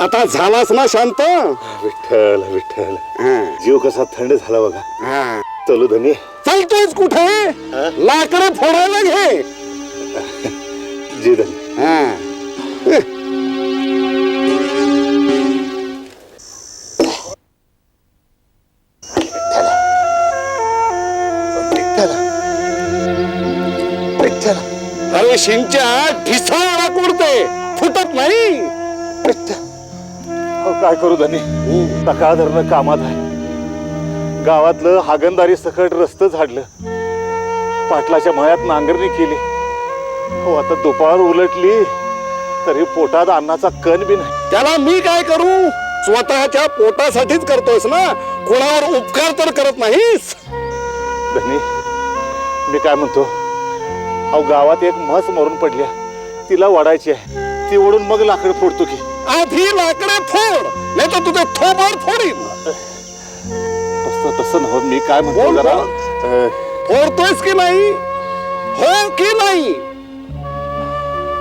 आता झालास ना शांत? विठ्ठल विठ्ठल. हा, जीव कसा थंड झाला बघा. हा. चलू धनी चालतोयस कुठे? लाकडं फोडायला घे. जी धनी हा. अरे शिंच्या ढिसाळा कोडते फुटत नाही. काय करू धनी? सकाळ धरणं कामात आहे. गावातलं हागणदारी सकट रस्त झाडलं. पाटलाच्या मळ्यात नांगरणी केली. हो आता दुपार उलटली तरी पोटात अन्नाचा कण बी नाही. त्याला मी काय करू? स्वतःच्या पोटासाठीच करतोयस ना? कोणावर उपकार तर करत नाहीस? धनी मी काय म्हणतो? अहो गावात एक म्हस मरून पडल्या. तिला वडायची आहे. ती ओढून मग लाकड फोडतो की. आधी लाकडे फोड नाही तर तुझे थोबाड फोडीन. तसं तसं नव्ह मी काय म्हणतो बोल, जरा बोल. अं, फोडतोयस की नाही? हो की नाही?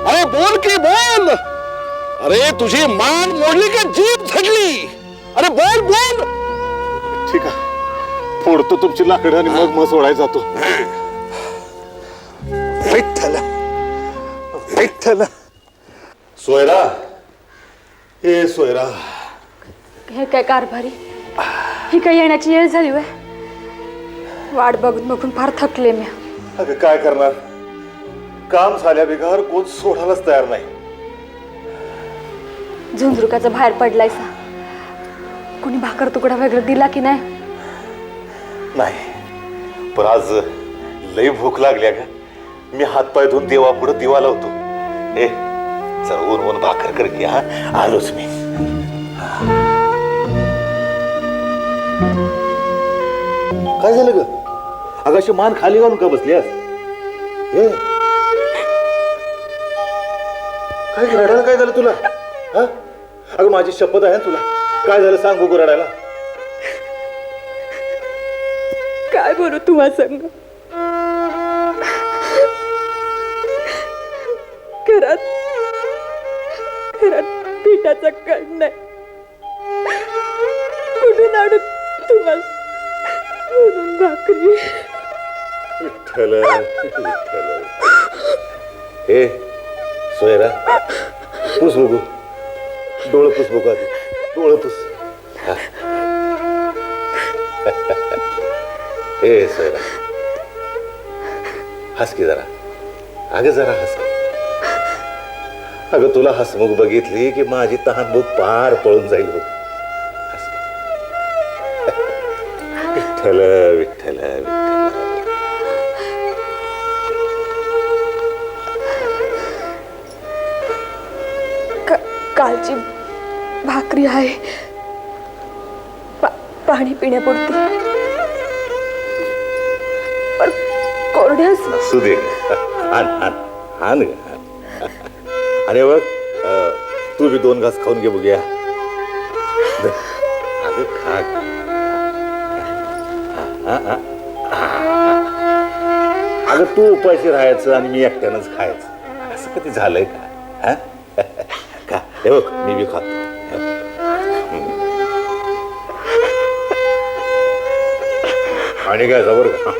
अरे बोल की बोल. अरे तुझी मान मोडली का जीभ झडली? अरे बोल बोल. ठीक आहे. फोडतो तुमची लाकडं आणि मग म्हस ओढायला जातो. विठ्ठल विठ्ठल. सोयरा? ए सोयरा. हे काय कारभारी? ही काय येण्याची वेळ झाली वय? वाट बघून बघून फार थकले मी. अगं काय करणार? काम झाल्या बिगार कोण सोडायलाच तयार नाही. झुंझरुकाचा बाहेर पडलायसा कोणी भाकर तुकडा वेगळा दिला की नाही? नाही. पण आज लई भूक लागल्या का मी हातपाय धुवून देवा पुढे दिवा लावतो ए चल ऊन ऊन भाकर कर की हा? आलोच मी. काय झालं ग? अगाशी मान खाली घालून का बसलीस ए काय रडायला काय झालं तुला? हा? अगं माझी शपथ आहे ना तुला. काय झालं सांग बघू रडायला. काय बोलू तुम्हा संग घरात घरात पिठाचा कण नाही. कुठून आणू तुम्हाला म्हणून भाकरी. विठ्ठल विठ्ठल हे सोयरा पुस बघू. डोळं पुस बघू आधी. डोळं पुस. हा. हे सोयरा. हस की जरा. अगं जरा हस की. अगं तुला हसमुख बघितली की माझी तहान भूक पार पळून जाईल की. विठ्ठल विठ्ठल कालची भाकरी आहे पा- पाणी पिण्यापुरती पण कोरड्यास असू दे आण आण आण. आणि बघ तू बी दोन घास खाऊन घे बघूया. अगं खा. अगं तू उपाशी राहायचं आणि मी एकट्यानंच खायचं. असं कधी झालंय का? का हे बघ मी बी खातो. आणि काय जबर का?